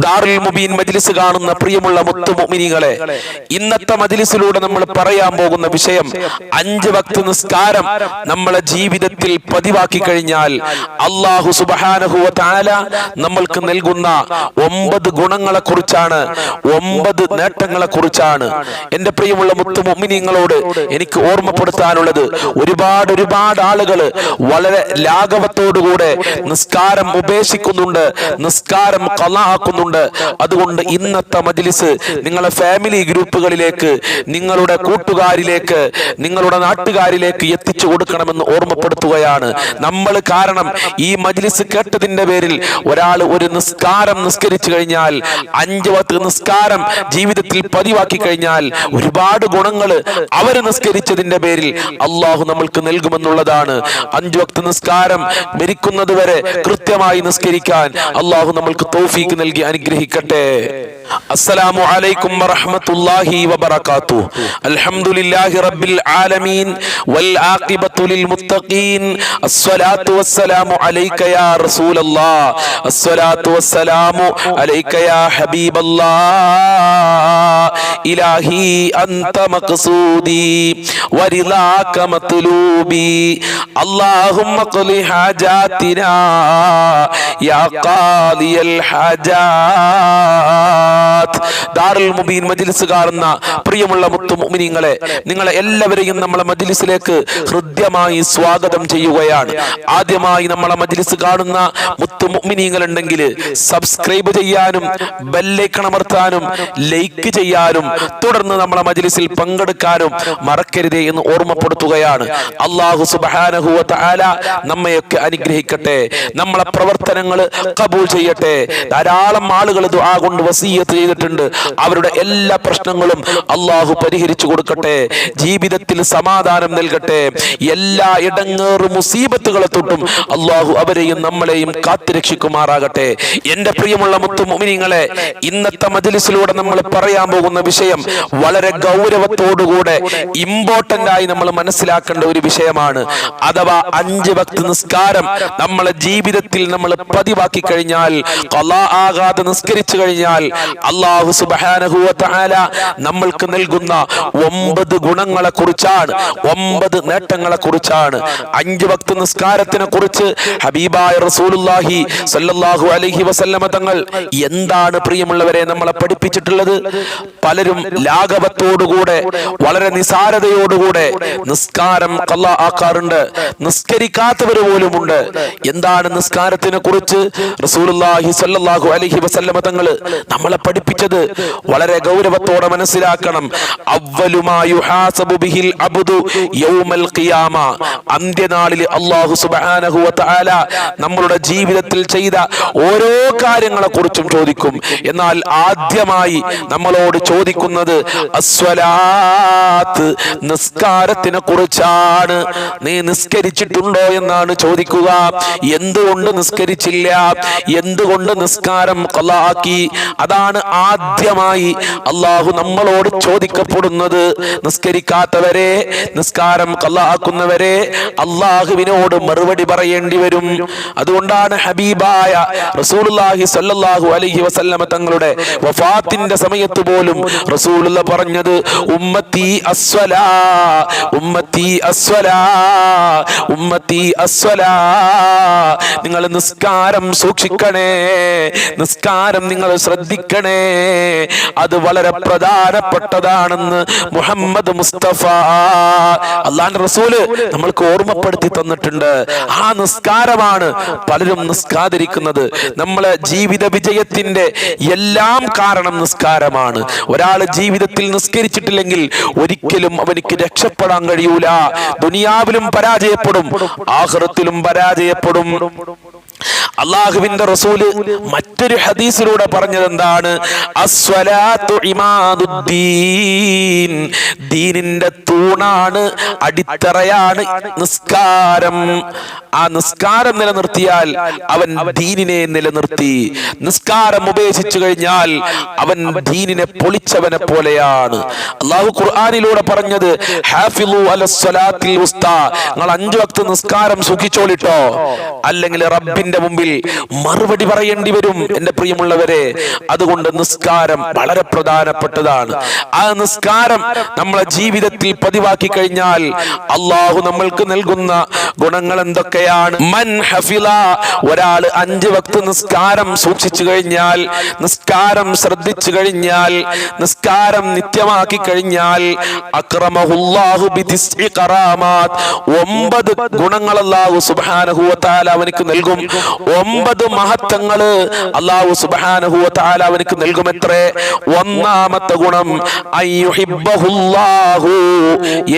ദാറുൽ മുബീൻ മജ്ലിസ് കാണുന്ന പ്രിയമുള്ള മുത്തു മുഅ്മിനീങ്ങളെ ഇന്നത്തെ മജ്ലിസിലൂടെ നമ്മൾ പറയാൻ പോകുന്ന വിഷയം അഞ്ച് വക്ത് നിസ്കാരം നമ്മളെ ജീവിതത്തിൽ പതിവാക്കി കഴിഞ്ഞാൽ അള്ളാഹു സുബ്ഹാനഹു വ തആല നമ്മൾക്ക് നൽകുന്ന ഒമ്പത് ഗുണങ്ങളെ കുറിച്ചാണ് ഒമ്പത് നേട്ടങ്ങളെ കുറിച്ചാണ് എന്റെ പ്രിയമുള്ള മുത്തു മുഅ്മിനീങ്ങളോട് എനിക്ക് ഓർമ്മപ്പെടുത്താനുള്ളത്. ഒരുപാട് ഒരുപാട് ആളുകൾ വളരെ ലാഘവത്തോടുകൂടെ നിസ്കാരം ഉപേക്ഷിക്കുന്നുണ്ട് നിസ്കാരം കലാക്കുന്നുണ്ട് അതുകൊണ്ട് ഇന്നത്തെ മജ്ലിസ് നിങ്ങളെ ഫാമിലി ഗ്രൂപ്പുകളിലേക്ക് നിങ്ങളുടെ കൂട്ടുകാരിലേക്ക് നിങ്ങളുടെ നാട്ടുകാരിലേക്ക് എത്തിച്ചു കൊടുക്കണമെന്ന് ഓർമ്മപ്പെടുത്തുകയാണ്. നമ്മൾ കാരണം ഈ മജ്ലിസ് കേട്ടതിന്റെ പേരിൽ ഒരാൾ ഒരു നിസ്കാരം നിസ്കരിച്ചു കഴിഞ്ഞാൽ അഞ്ച് വത്ത് നിസ്കാരം ജീവിതത്തിൽ പതിവാക്കി കഴിഞ്ഞാൽ ഒരുപാട് ഗുണങ്ങൾ അവർ നിസ്കരിച്ചതിന്റെ പേരിൽ അള്ളാഹു നമ്മൾക്ക് നൽകുമെന്നുള്ളതാണ്. അഞ്ചു വക്ത നിസ്കാരം മരിക്കുന്നത് വരെ കൃത്യമായി നിസ്കരിക്കാൻ അള്ളാഹു നമ്മൾക്ക് തൗഫീക്ക് നൽകി അനുഗ്രഹിക്കട്ടെ. അസ്സലാമു അലൈക്കും വറഹ്മത്തുള്ളാഹി വബറകാതുഹു. അൽഹംദുലില്ലാഹി റബ്ബിൽ ആലമീൻ. വൽ ആഖിബത്തു ലിൽ മുത്തഖീൻ. അസ്സലാത്തു വസ്സലാമു അലൈക യാ റസൂലല്ലാഹ് അസ്സലാത്തു വസ്സലാമു അലൈക യാ ഹബീബല്ലാഹ് ഇലാഹി അന്ത മഖ്സൂദി. വരിളാക മത്ലൂബി. اللهم اقض حاجاتنا يا قاضي الحاجات ദാറുൽ മുബീൻ മജ്ലിസ് കാണുന്ന പ്രിയമുള്ള മുത്തു മുഅ്മിനീങ്ങളെ നിങ്ങളെ എല്ലാവരെയും നമ്മളെ മജ്ലിസിലേക്ക് ഹൃദ്യമായി സ്വാഗതം ചെയ്യുകയാണ് ആദ്യമായി നമ്മളെ മജ്ലിസ് കാണുന്ന മുത്തു മുഅ്മിനീങ്ങൾ ഉണ്ടെങ്കിൽ സബ്സ്ക്രൈബ് ചെയ്യാനും ബെല്ലൈക്കൺ അമർത്താനും ലൈക്ക് ചെയ്യാനും തുടർന്ന് നമ്മളെ മജ്ലിസിൽ പങ്കെടുക്കാനും മറക്കരുതേ എന്ന് ഓർമ്മപ്പെടുത്തുകയാണ് അള്ളാഹു സുബ്ഹാനഹു വ തആല നമ്മയൊക്കെ അനുഗ്രഹിക്കട്ടെ. നമ്മളെ പ്രവർത്തനങ്ങൾ കബൂൾ ചെയ്യട്ടെ. ധാരാളം ആളുകൾ ദുആ കൊണ്ട് വസീയത്ത് ചെയ്തിട്ടുണ്ട്. അവരുടെ എല്ലാ പ്രശ്നങ്ങളും അള്ളാഹു പരിഹരിച്ചു കൊടുക്കട്ടെ. ജീവിതത്തിൽ സമാധാനം നൽകട്ടെ. എല്ലാ ഇടങ്ങേറ് മുസീബത്തുകളെ തൊട്ടും അള്ളാഹു അവരെയും നമ്മളെയും കാത്തുരക്ഷിക്കുമാറാകട്ടെ. എന്റെ പ്രിയമുള്ള മുത്തു മുമിനിങ്ങളെ ഇന്നത്തെ മജ്ലിസിലൂടെ നമ്മൾ പറയാൻ പോകുന്ന വിഷയം വളരെ ഗൗരവത്തോടുകൂടെ ഇമ്പോർട്ടന്റ് ആയി നമ്മൾ മനസ്സിലാക്കേണ്ട ഒരു വിഷയമാണ്. അഥവാ അഞ്ച് ഭക്തി നിസ്കാരം നമ്മളെ ജീവിതത്തിൽ നമ്മൾ പതിവാക്കി കഴിഞ്ഞാൽ ഖലാ ആകാതെ നിസ്കരിച്ചു കഴിഞ്ഞാൽ അള്ളാഹു സുബാനഹുല നമ്മൾക്ക് നൽകുന്ന ഒമ്പത് ഗുണങ്ങളെ കുറിച്ചാണ് ഒമ്പത് നേട്ടങ്ങളെ കുറിച്ചാണ് അഞ്ച് ഭക്തി നിസ്കാരത്തിനെ കുറിച്ച് ഹബീബായ റസൂലുല്ലാഹി സല്ലല്ലാഹു അലൈഹി വസല്ലമ തങ്ങൾ എന്താണ് പ്രിയമുള്ളവരെ നമ്മളെ പഠിപ്പിച്ചിട്ടുള്ളത്? പലരും ലാഘവത്തോടുകൂടെ വളരെ നിസാരതയോടുകൂടെ നിസ്കാരം കള്ള ആക്കാറുണ്ട്. നിസ്കരിക്കാത്തവർ പോലും ഉണ്ട്. എന്താണ് നിസ്കാരത്തിനെ കുറിച്ച് സ്വല്ലല്ലാഹു അലൈഹി വസല്ലമ തങ്ങൾ നമ്മളെ പഠിപ്പിച്ചത്? വളരെ ഗൗരവത്തോടെ മനസ്സിലാക്കണം. ബിഹിൽ അബ്ദു യൗമൽ ഖിയാമ. അന്ത്യനാളിൽ അല്ലാഹു സുബ്ഹാനഹു വ തആല നമ്മളുടെ ജീവിതത്തിൽ ചെയ്ത ഓരോ കാര്യങ്ങളെ കുറിച്ചും ചോദിക്കും. എന്നാൽ ആദ്യമായി നമ്മളോട് ചോദിക്കുന്നത് അസ്വലാത്ത് നിസ്കാരത്തിനെ കുറിച്ചാണ്. നീ നിസ്കരിച്ചിട്ടുണ്ടോ എന്നാണ് ചോദിക്കുക. എന്തുകൊണ്ട് നിസ്കരിച്ചില്ല? എന്തുകൊണ്ട് നിസ്കാരം കൊലാക്കി അതാണ് ആദ്യമായി അള്ളാഹു നമ്മളോട് ചോദിക്കപ്പെടുന്നത്. നിസ്കരിക്കാത്തവരെ നിസ്കാരം കൊല്ലാക്കുന്നവരെ അള്ളാഹുവിനോട് മറുപടി പറയേണ്ടി വരും. അതുകൊണ്ടാണ് ഹബീബായ റസൂലുള്ളാഹി സ്വല്ലല്ലാഹു അലൈഹി വസല്ലമ തങ്ങളുടെ വഫാത്തിന്റെ സമയത്ത് പോലും റസൂലുള്ള പറഞ്ഞത് ഉമ്മത്തി അസ്വലാ ഉമ്മത്തി അസ്വലാ. ഉമ്മത്തി അസ്വലാ. നിങ്ങൾ നിസ്കാരം സൂക്ഷിക്കണേ. നിസ്കാരം നിങ്ങൾ ശ്രദ്ധിക്കണേ. അത് വളരെ പ്രധാനപ്പെട്ടതാണെന്ന് മുഹമ്മദ് മുസ്തഫ. അള്ളാന്റെ റസൂൽ നമ്മൾക്ക് ഓർമ്മപ്പെടുത്തി തന്നിട്ടുണ്ട്. ആ നിസ്കാരമാണ് പലരും നിസ്കാതിരിക്കുന്നത് നമ്മളെ ജീവിത വിജയത്തിന്റെ എല്ലാം കാരണം നിസ്കാരമാണ്. ഒരാൾ ജീവിതത്തിൽ നിസ്കരിച്ചിട്ടില്ലെങ്കിൽ ഒരിക്കലും അവനിക്ക് രക്ഷപ്പെടാൻ കഴിയൂല. ദുനിയാവിലും പരാജയപ്പെടും. ആഹൃത്തിലും പരാജയപ്പെടും. അള്ളാഹുവിന്റെ റസൂൽ മറ്റൊരു ഹദീസിലൂടെ പറഞ്ഞത് എന്താണ് ദീനിന്റെ തൂണാണ് അടിത്തറയാണ് നിസ്കാരം. ആ നിസ്കാരം നിലനിർത്തിയാൽ അവൻ ദീനിനെ നിലനിർത്തി. നിസ്കാരം ഉപേക്ഷിച്ചു കഴിഞ്ഞാൽ അവൻ ദീനിനെ പൊളിച്ചവനെ പോലെയാണ്. അള്ളാഹു ഖുർആാനിലൂടെ പറഞ്ഞത് ഹാഫിലു നിങ്ങൾ അഞ്ചു വക്ത നിസ്കാരം സുഖിച്ചോളിട്ടോ അല്ലെങ്കിൽ റബ്ബിന്റെ റബ്ബിന്റെ മുമ്പിൽ മറുപടി പറയേണ്ടി വരും എന്റെ പ്രിയമുള്ളവരെ. അതുകൊണ്ട് നിസ്കാരം വളരെ പ്രധാനപ്പെട്ടതാണ്. ആ നിസ്കാരം നമ്മളെ ജീവിതത്തിൽ പതിവാക്കി കഴിഞ്ഞാൽ അള്ളാഹു നമ്മൾക്ക് നൽകുന്ന ഗുണങ്ങൾ എന്തൊക്കെയാണ്? മൻ ഹഫില ഒരാൾ അഞ്ച് വക്ത് നിസ്കാരം സൂക്ഷിച്ചു കഴിഞ്ഞാൽ നിസ്കാരം ശ്രദ്ധിച്ചു കഴിഞ്ഞാൽ നിസ്കാരം നിത്യമാക്കി കഴിഞ്ഞാൽ ഒമ്പത് ഗുണങ്ങൾ അല്ലാഹു സുബ്ഹാനഹു അവനക്ക് നൽകും. ഒമ്പത് മഹത്വങ്ങൾ അള്ളാഹു സുബ്ഹാനഹു വ അവനക്ക് നൽകുമത്രേ? ഒന്നാമത്തെ ഗുണം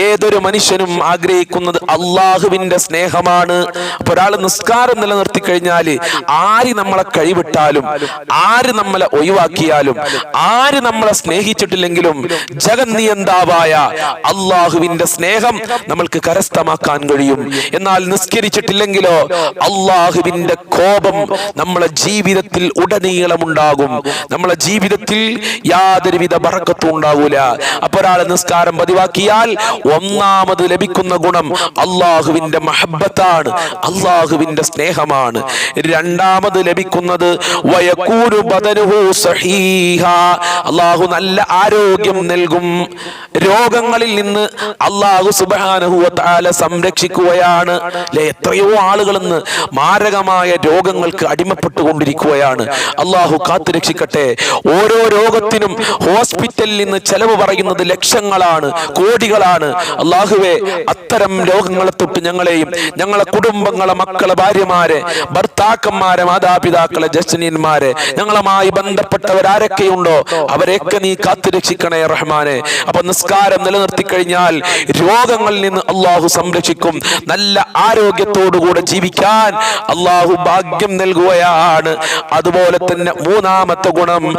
ഏതൊരു മനുഷ്യനും ആഗ്രഹിക്കുന്നത് അള്ളാഹുവിന്റെ സ്നേഹമാണ്. അപ്പൊ ഒരാൾ നിസ്കാരം നിലനിർത്തി കഴിഞ്ഞാൽ ആര് നമ്മളെ കഴിവിട്ടാലും ആര് നമ്മളെ ഒഴിവാക്കിയാലും ആര് നമ്മളെ സ്നേഹിച്ചിട്ടില്ലെങ്കിലും ജഗന്നിയന്താവായ അള്ളാഹുവിന്റെ സ്നേഹം നമ്മൾക്ക് കരസ്ഥമാക്കാൻ കഴിയും. എന്നാൽ നിസ്കരിച്ചിട്ടില്ലെങ്കിലോ അള്ളാഹുവിന്റെ കോപം നമ്മളെ ജീവിതത്തിൽ ഉടനീളമുണ്ടാകും. നമ്മളെ ജീവിതത്തിൽ യാതൊരുവിധ ബറക്കത്തും ഉണ്ടാകൂല അപ്പൊ ഒരാൾ നിസ്കാരം പതിവാക്കിയാൽ ഒന്നാമത് ലഭിക്കുന്ന ഗുണം അള്ളാഹുവിന്റെ മഹബത്താണ് അള്ളാഹുവിന്റെ സ്നേഹമാണ്. രണ്ടാമത് ലഭിക്കുന്നത് അള്ളാഹു നല്ല ആരോഗ്യം നൽകും. രോഗങ്ങളിൽ നിന്ന് അള്ളാഹു സുബ്ഹാനഹു വ തആല സംരക്ഷിക്കുകയാണ്. അല്ലെ എത്രയോ ആളുകൾ ഇന്ന് മാരകമായ രോഗങ്ങൾക്ക് അടിമപ്പെട്ടുകൊണ്ടിരിക്കുകയാണ്. അള്ളാഹു കാത്തുരക്ഷിക്കട്ടെ ഓരോ രോഗത്തിനും ഹോസ്പിറ്റലിൽ നിന്ന് ചെലവ് പറയുന്നത് ലക്ഷങ്ങളാണ് കോടികളാണ്. അള്ളാഹുവെ അത്തരം രോഗങ്ങളെ തൊട്ട് ഞങ്ങളെയും ഞങ്ങളെ കുടുംബങ്ങളെ മക്കളെ ഭാര്യമാരെ ഭർത്താക്കന്മാരെ മാതാപിതാക്കളെ ജസ്റ്റിനിയന്മാരെ ഞങ്ങളുമായി ബന്ധപ്പെട്ടവരാരൊക്കെയുണ്ടോ അവരെയൊക്കെ നീ കാത്തുരക്ഷിക്കണേ റഹ്മാനെ. അപ്പൊ നിസ്കാരം നിലനിർത്തി കഴിഞ്ഞാൽ രോഗങ്ങളിൽ നിന്ന് അള്ളാഹു സംരക്ഷിക്കും. നല്ല ആരോഗ്യത്തോടുകൂടെ ജീവിക്കാൻ അള്ളാഹു ഭാഗ്യം നൽകുകയാണ്. അതുപോലെ തന്നെ മൂന്നാമത്തെ ഗുണം.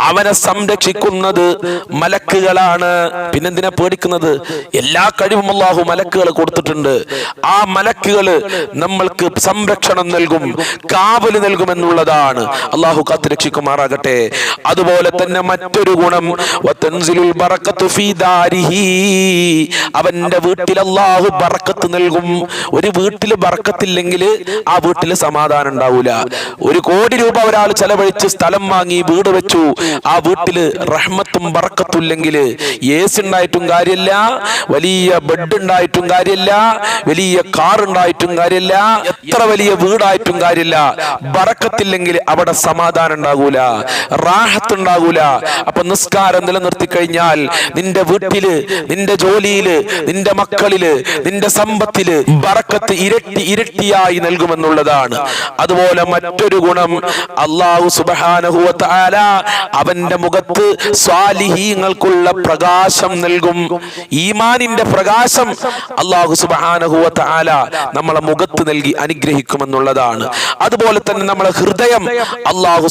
അവനെ സംരക്ഷിക്കുന്നത് മലക്കുകളാണ്. പിന്നെന്തിനാ പേടിക്കുന്നത്? എല്ലാ കഴിവും അള്ളാഹു മലക്കുകൾ കൊടുത്തിട്ടുണ്ട്. ആ മലക്കുകൾ നമ്മൾക്ക് സംരക്ഷണം നൽകും കാവൽ നൽകുമെന്നുള്ളതാണ് അള്ളാഹു അള്ളാഹു കാത്തുരക്ഷിക്കുമാറാകട്ടെ. അതുപോലെ തന്നെ മറ്റൊരു ഗുണം. അവന്റെ വീട്ടിൽ അള്ളാഹു നൽകും. ഒരു വീട്ടിൽ ബർക്കത്തില്ലെങ്കിൽ ആ വീട്ടിൽ സമാധാനം ഉണ്ടാവൂല. ഒരു കോടി രൂപ ഒരാൾ ചെലവഴിച്ച് സ്ഥലം വാങ്ങി വീട് വെച്ചു. ആ വീട്ടിൽ റഹ്മത്തും ബറക്കത്തും ഇല്ലെങ്കിൽ എ സി ഉണ്ടായിട്ടും കാര്യമില്ല വലിയ ബെഡ് ഉണ്ടായിട്ടും കാര്യമില്ല വലിയ കാർ ഉണ്ടായിട്ടും കാര്യമില്ല എത്ര വലിയ വീടായിട്ടും കാര്യമില്ല. ബറക്കത്തില്ലെങ്കിൽ അവിടെ സമാധാനം ഉണ്ടാകൂല റാഹത്ത് ഉണ്ടാകൂല അപ്പൊ നിസ്കാരം നിലനിർത്തി കഴിഞ്ഞാൽ നിന്റെ വീട്ടിൽ നിന്റെ ജോലിയിൽ നിന്റെ മക്കളിൽ നിന്റെ സമ്പത്തിൽ ബറക്കത്ത് ഇരട്ടി ഇരട്ടിയായി നൽകുമെന്നുള്ളതാണ്. അതുപോലെ മറ്റൊരു ഗുണം അള്ളാഹു സുബ്ഹാനഹു വ അവന്റെ മുഖത്ത് സ്വാലിഹീങ്ങൾക്കുള്ള പ്രകാശം നൽകും. ഈമാനിന്റെ പ്രകാശം അള്ളാഹു സുബ്ഹാനഹു വ നമ്മളെ മുഖത്ത് നൽകി അനുഗ്രഹിക്കുമെന്നുള്ളതാണ്. അതുപോലെ തന്നെ നമ്മളെ ഹൃദയം അള്ളാഹു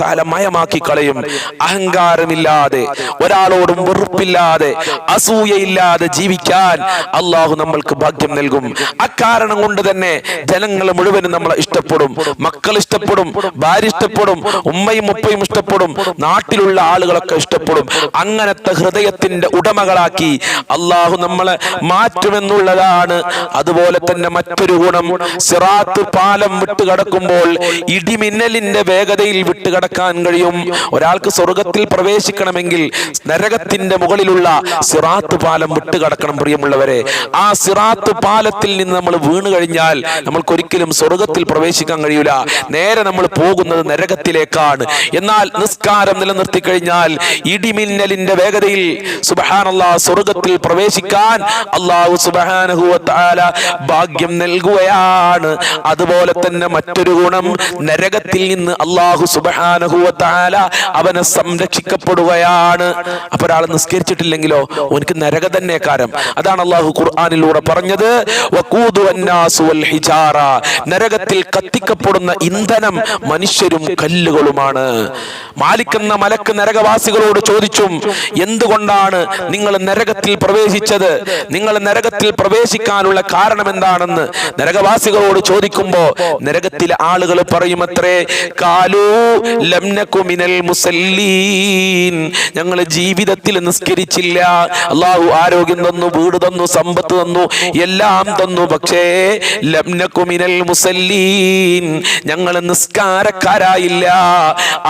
തആല മയമാക്കി കളയും. അഹങ്കാരമില്ലാതെ ഒരാളോടും വെറുപ്പില്ലാതെ അസൂയയില്ലാതെ ജീവിക്കാൻ അള്ളാഹു നമ്മൾക്ക് ഭാഗ്യം നൽകും. അക്കാരണം കൊണ്ട് തന്നെ ജനങ്ങൾ മുഴുവനും നമ്മളെ ഇഷ്ടപ്പെടും. മക്കൾ ഇഷ്ടപ്പെടും. ഭാര്യ ഇഷ്ടപ്പെടും. ഉമ്മയും ഉപ്പയും ഇഷ്ടപ്പെടും. നാട്ടിലുള്ള ആളുകളൊക്കെ ഇഷ്ടപ്പെടും. അങ്ങനത്തെ ഹൃദയത്തിന്റെ ഉടമകളാക്കി അള്ളാഹു നമ്മളെ മാറ്റുമെന്നുള്ളതാണ്. അതുപോലെ തന്നെ മറ്റൊരു ഗുണം. സിറാത്ത് പാലം വിട്ടുകടക്കുമ്പോൾ ഇടിമിന്നലിന്റെ വേഗതയിൽ വിട്ടുകടക്കാൻ കഴിയും. ഒരാൾക്ക് സ്വർഗത്തിൽ പ്രവേശിക്കണമെങ്കിൽ നരകത്തിന്റെ മുകളിലുള്ള സിറാത്ത് പാലം വിട്ടുകടക്കണം പ്രിയമുള്ളവരെ. ആ സിറാത്ത് പാലത്തിൽ നിന്ന് നമ്മൾ വീണ് കഴിഞ്ഞാൽ നമ്മൾക്ക് ഒരിക്കലും സ്വർഗത്തിൽ പ്രവേശിക്കാൻ കഴിയൂല. നേരെ നമ്മൾ പോകുന്നത് നരകത്തിലേക്കാണ്. എന്നാൽ നിസ്കാരം നിലനിർത്തി കഴിഞ്ഞാൽ ഇടിമിന്നലിന്റെ വേഗതയിൽ സുബഹാനല്ലാ സ്വർഗത്തിൽ പ്രവേശിക്കാൻ അള്ളാഹു സുബഹാനഹു വ ഭാഗ്യം നൽകുകയാണ്. അതുപോലെ തന്നെ മറ്റൊരു ഗുണം നരകത്തിൽ നിന്ന് അള്ളാഹു സുബഹാനഹു വ അവനെ സംരക്ഷിക്കപ്പെടുകയാണ്. അപ്പൊ ഒരാൾ നിസ്കരിച്ചിട്ടില്ലെങ്കിലോ? ഓനിക്ക് നരക തന്നെ കാരം അതാണ് അള്ളാഹു ഖുർആാനിലൂടെ പറഞ്ഞത് നരകത്തിൽ കത്തിക്കപ്പെടുന്ന ഇന്ധനം മനുഷ്യരും കല്ലുകളുമാണ്. മാലിക് എന്ന മലക്ക് നരകവാസികളോട് ചോദിച്ചും എന്തുകൊണ്ടാണ് നിങ്ങൾ നരകത്തിൽ പ്രവേശിച്ചത്? നിങ്ങൾ നരകത്തിൽ പ്രവേശിക്കാനുള്ള കാരണം എന്താണെന്ന് നരകവാസികളോട് ചോദിക്കുമ്പോ നരകത്തിലെ ആളുകൾ പറയുമത്രേ കാലൂ ലംനകു മിനൽ മുസല്ലീൻ. ഞങ്ങൾ ജീവിതത്തിൽ നിസ്കരിച്ചില്ല. അള്ളാഹു ആരോഗ്യം തന്നു വീട് തന്നു സമ്പത്ത് തന്നു എല്ലാം തന്നു. പക്ഷേ ലംനക്കുമിനൽ മുസല്ലീൻ ഞങ്ങൾ നിസ്കാരക്കാരായില്ല.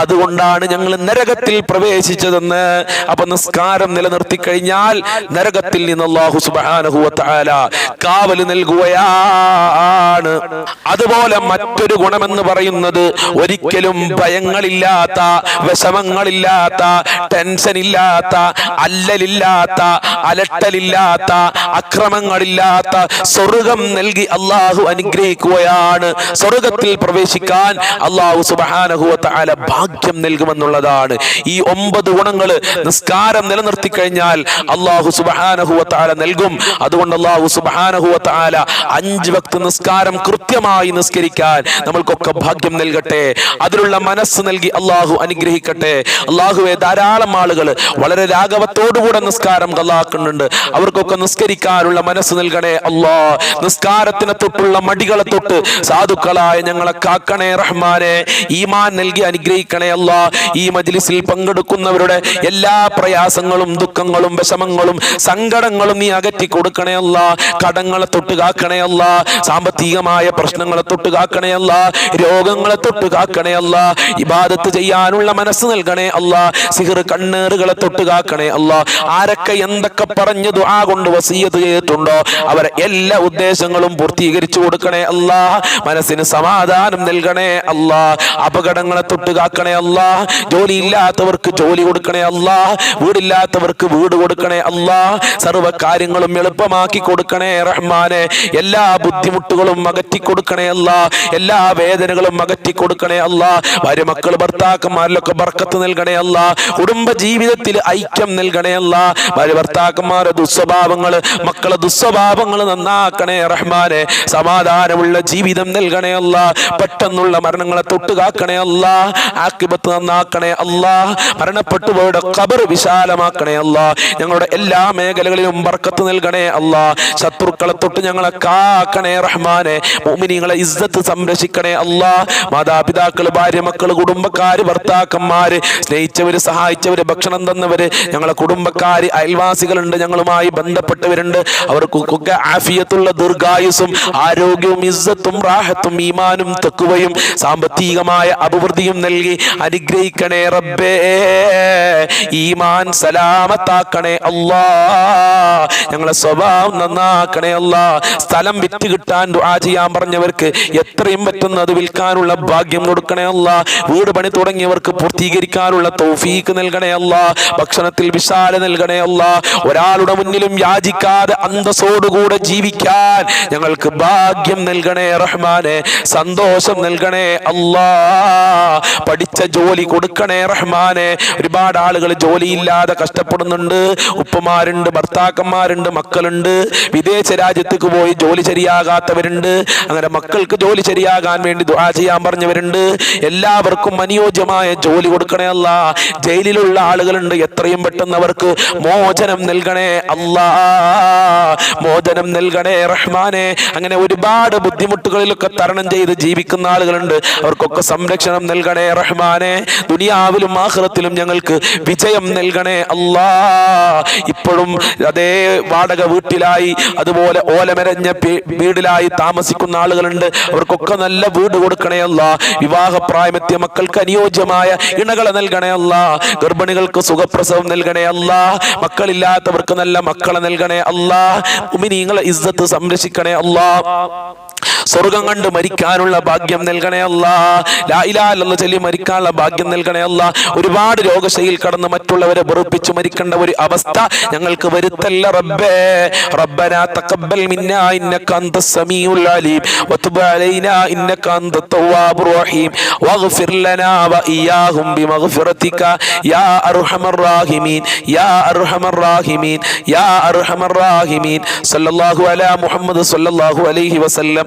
അതുകൊണ്ടാണ് ഞങ്ങൾ നരകത്തിൽ പ്രവേശിച്ചതെന്ന്. അപ്പൊ നിസ്കാരം നിലനിർത്തി കഴിഞ്ഞാൽ നരകത്തിൽ നിന്ന് അള്ളാഹു തആല കാവൽ നൽകുകയാണ്. അതുപോലെ മറ്റൊരു ഗുണമെന്ന് പറയുന്നത് ഒരിക്കലും ഭയങ്ങളില്ലാത്ത വിഷമങ്ങളില്ലാത്ത ടെൻഷൻ ഇല്ലാത്ത അല്ലലില്ലാത്ത അലട്ടലില്ലാത്ത അക്രമങ്ങളില്ലാത്ത സ്വർഗം നൽകി അള്ളാഹു അനുഗ്രഹിക്കുകയാണ്. സ്വർഗത്തിൽ പ്രവേശിക്കാൻ അള്ളാഹു സുബാനഹുവത്ത അല ഭാഗ്യം നൽകുമെന്നുള്ളതാണ്. ഈ ഒമ്പത് ഗുണങ്ങൾ നിസ്കാരം നിലനിർത്തി കഴിഞ്ഞാൽ അള്ളാഹു സുബാനഹുവത്ത അല നൽകും. അതുകൊണ്ട് അള്ളാഹു സുബാനഹുവത്ത അല അഞ്ച് വക്ത് നിസ്കാരം കൃത്യമായി നിസ്കരിക്കാൻ നമ്മൾക്കൊക്കെ ഭാഗ്യം നൽകട്ടെ. അതിലുള്ള മനസ്സ് നൽകി അള്ളാഹു അനുഗ്രഹിക്കട്ടെ. അള്ളാഹുവെ ധാരാളം ആളുകൾ വളരെ രാഘവത്തോടുകൂടെ നിസ്കാരം കലാക്കുന്നുണ്ട് അവർക്കൊക്കെ നിസ്കരിക്കാനുള്ള മനസ്സ് നൽകണേ അള്ളാ നിസ്കാരത്തിനെ തൊട്ടുള്ള മടികളെ തൊട്ട് സാധുക്കളായ ഞങ്ങളെ കാക്കണേ റഹ്മാനെ. ഈമാൻ നൽകി അനുഗ്രഹിക്കണേ അല്ല. ഈ മജ്ലിസിൽ പങ്കെടുക്കുന്നവരുടെ എല്ലാ പ്രയാസങ്ങളും ദുഃഖങ്ങളും വിഷമങ്ങളും സങ്കടങ്ങളും നീ അകറ്റി കൊടുക്കണേ അല്ല. കടങ്ങളെ തൊട്ട് കാക്കണേ അല്ല. സാമ്പത്തികമായ പ്രശ്നങ്ങളെ തൊട്ട് കാക്കണേ അല്ല. രോഗങ്ങളെ തൊട്ട് കാക്കണേ അല്ല. ഇബാദത്ത് ചെയ്യാനുള്ള മനസ്സ് നൽകണേ അല്ല. സിഹർ കണ്ണേറുകളെ തൊട്ട് കാക്കണേ അല്ല. ആരൊക്കെ എന്തൊക്കെ പറഞ്ഞു ദുആ കൊണ്ട് വസീയത്ത് ചെയ്തിട്ടുണ്ടോ? അവരെ എല്ലാ ഉദ്ദേശങ്ങളും പൂർത്തീകരിച്ചു കൊടുക്കണേ അല്ലാ മനസ്സിന് സമാധാനം നൽകണേ അല്ലാ അപകടങ്ങളെ തൊട്ട് കാക്കണേ അല്ലാ ജോലി ഇല്ലാത്തവർക്ക് ജോലി കൊടുക്കണേ അല്ലാ വീടില്ലാത്തവർക്ക് വീട് കൊടുക്കണേ അല്ലാ സർവ കാര്യങ്ങളും എളുപ്പമാക്കി കൊടുക്കണേ റഹ്മാനെ. എല്ലാ ബുദ്ധിമുട്ടുകളും അകറ്റി കൊടുക്കണേ അല്ലാ എല്ലാ വേദനകളും അകറ്റി കൊടുക്കണേ അല്ലാ മക്കൾ ഭർത്താക്കന്മാരിലൊക്കെ ബർക്കത്ത് നൽകണേ അല്ല കുടുംബ ജീവിതത്തിൽ ഐക്യം നൽകണേ അല്ല ഭാര്യ ഭർത്താക്കന്മാരെ ദുസ്വഭാവങ്ങൾ മക്കളെ ദുസ്വഭാവങ്ങൾ നന്നാക്കണേ റഹ്മാനെ സമാധാനമുള്ള ജീവിതം നൽകണേ അല്ല പെട്ടെന്നുള്ള മരണങ്ങളെ തൊട്ടുകാക്കണേ അല്ല ആക്കിബത്ത് നന്നാക്കണേ അല്ല മരണപ്പെട്ടുപോയുടെ കബർ വിശാലമാക്കണേ അല്ല ഞങ്ങളുടെ എല്ലാ മേഖലകളിലും ബർക്കത്ത് നൽകണേ അല്ല ശത്രുക്കളെ തൊട്ട് ഞങ്ങളെ കാക്കണേ റഹ്മാനെ മോമിനിങ്ങളെ ഇസ്സത്ത് സംരക്ഷിക്കണേ അല്ല മാതാപിതാക്കൾ ഭാര്യ മക്കൾ കുടുംബക്കാര് ഭർത്താക്കന്മാര് സ്നേഹിച്ചവര് സഹായിച്ചവര് ഭക്ഷണം തന്നവര് ഞങ്ങളെ കുടുംബക്കാര് അയൽവാസികളുണ്ട് ഞങ്ങളുമായി ബന്ധപ്പെട്ടവരുണ്ട് അവർക്കൊക്കെ ആഫിയത്തുള്ള ദീർഘായുസും ആരോഗ്യവും ഇസ്സത്തും റാഹത്തും ഈമാനും തെക്കുവയും സാമ്പത്തികമായ അഭിവൃദ്ധിയും നൽകി അനുഗ്രഹിക്കണേ റബ്ബേ. ഈമാൻ സലാമത്താക്കണേ അല്ലാ. ഞങ്ങളെ സ്വഭാവം നന്നാക്കണേ അല്ലാ. സ്ഥലം വിറ്റ് കിട്ടാൻ ദുആ ചെയ്യാൻ പറഞ്ഞവർക്ക് എത്രയും പറ്റുന്ന അത് വിൽക്കാനുള്ള ഭാഗ്യം കൊടുക്കണേ അല്ല. വീട് പണി തുടങ്ങിയവർക്ക് പൂർത്തീകരിക്കാനുള്ള തൗഫീക്ക് നൽകണേ അല്ല. ഭക്ഷണത്തിൽ വിശാല നൽകണേ അല്ല. ഒരാളുടെ മുന്നിലും യാചിക്കാതെ അന്തസ്സോടുകൂടെ ജീവിക്കാൻ ഞങ്ങൾക്ക് ഭാഗ്യം നൽകണേ റഹ്മാനെ സന്തോഷം നൽകണേ അല്ലാ. പഠിച്ച ജോലി കൊടുക്കണേ റഹ്മാനെ. ഒരുപാട് ആളുകൾ ജോലിയില്ലാതെ കഷ്ടപ്പെടുന്നുണ്ട്. ഉപ്പമാരുണ്ട് ഭർത്താക്കന്മാരുണ്ട് മക്കളുണ്ട്. വിദേശ രാജ്യത്തേക്ക് പോയി ജോലി ശരിയാകാത്തവരുണ്ട്. അങ്ങനെ മക്കൾക്ക് ജോലി ശരിയാകാൻ വേണ്ടി ദുആ ചെയ്യാൻ പറഞ്ഞവരുണ്ട്. എല്ലാവർക്കും അനുയോജ്യമായ ജോലി കൊടുക്കണേ അല്ല. ജയിലിലുള്ള ആളുകളുണ്ട് എത്രയും പെട്ടെന്ന് അവർക്ക് മോചനം നൽകണേ അല്ലാ. മോചനം നൽകണേ റഹ്മാനെ അങ്ങനെ ഒരുപാട് ബുദ്ധിമുട്ടുകളിലൊക്കെ തരണം ചെയ്ത് ജീവിക്കുന്ന ആളുകളുണ്ട്. അവർക്കൊക്കെ സംരക്ഷണം നൽകണേ റഹ്മാനെ. ദുനിയാവിലും ആഹ്റത്തിലും ഞങ്ങൾക്ക് വിജയം നൽകണേ അല്ലാ. ഇപ്പോഴും അതേ വാടക വീട്ടിലായി അതുപോലെ ഓലമെരഞ്ഞ വീടിലായി താമസിക്കുന്ന ആളുകളുണ്ട്. അവർക്കൊക്കെ നല്ല വീട് കൊടുക്കണേ അല്ല. വിവാഹപ്രായമെത്തിയ മക്കൾക്ക് അനുയോജ്യമായ ഇണകളെ നൽകണേ അല്ല. ഗർഭിണികൾക്ക് സുഖപ്രസവം നൽകണേ അല്ല. മക്കളില്ലാത്തവർക്ക് നല്ല മക്കളെ നൽകണേ അല്ല. ഉമിനീങ്ങളെ ഇസ്സത്ത് സംരക്ഷിക്കണേ അല്ലാ സ്വർഗം കണ്ട് മരിക്കാനുള്ള ഭാഗ്യം നൽകണേ അല്ല. ലായിലാല്ലെന്ന് ചൊല്ലി മരിക്കാനുള്ള ഭാഗ്യം നൽകണേ അല്ല. ഒരുപാട് രോഗശൈലിയിൽ കടന്ന് മറ്റുള്ളവരെ വെറുപ്പിച്ച് മരിക്കേണ്ട ഒരു അവസ്ഥ ഞങ്ങൾക്ക് വരുത്തല്ല റബ്ബേ. റബ്ബനാ തഖബ്ബൽ മിന്നാ ഇന്നക അന്ത സമീഉൽ അലീം. വതുബ് അലൈനാ ഇന്നക അന്ത തവ്വാബുർ റഹീം. വഗ്ഫിർ ലനാ വഇയ്യാഹും ബിമഗ്ഫിറതിക. യാ അർഹമർ റാഹിമീൻ. യാ അർഹമർ റാഹിമീൻ. യാ അർഹമർ റാഹിമീൻ. സല്ലല്ലാഹു അലാ മുഹമ്മദ് സല്ലല്ലാഹു അലൈഹി വസല്ലം.